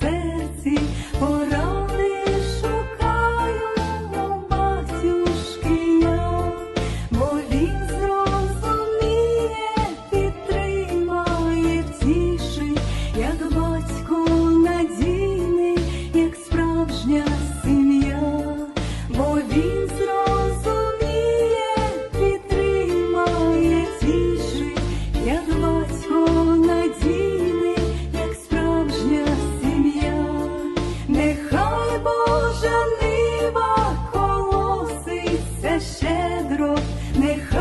серці порани шукаю матюшки я, бо він зрозуміє, підтримає тішить, як батько надійний, як справжня. Божа нива колоситься щедро, нехай.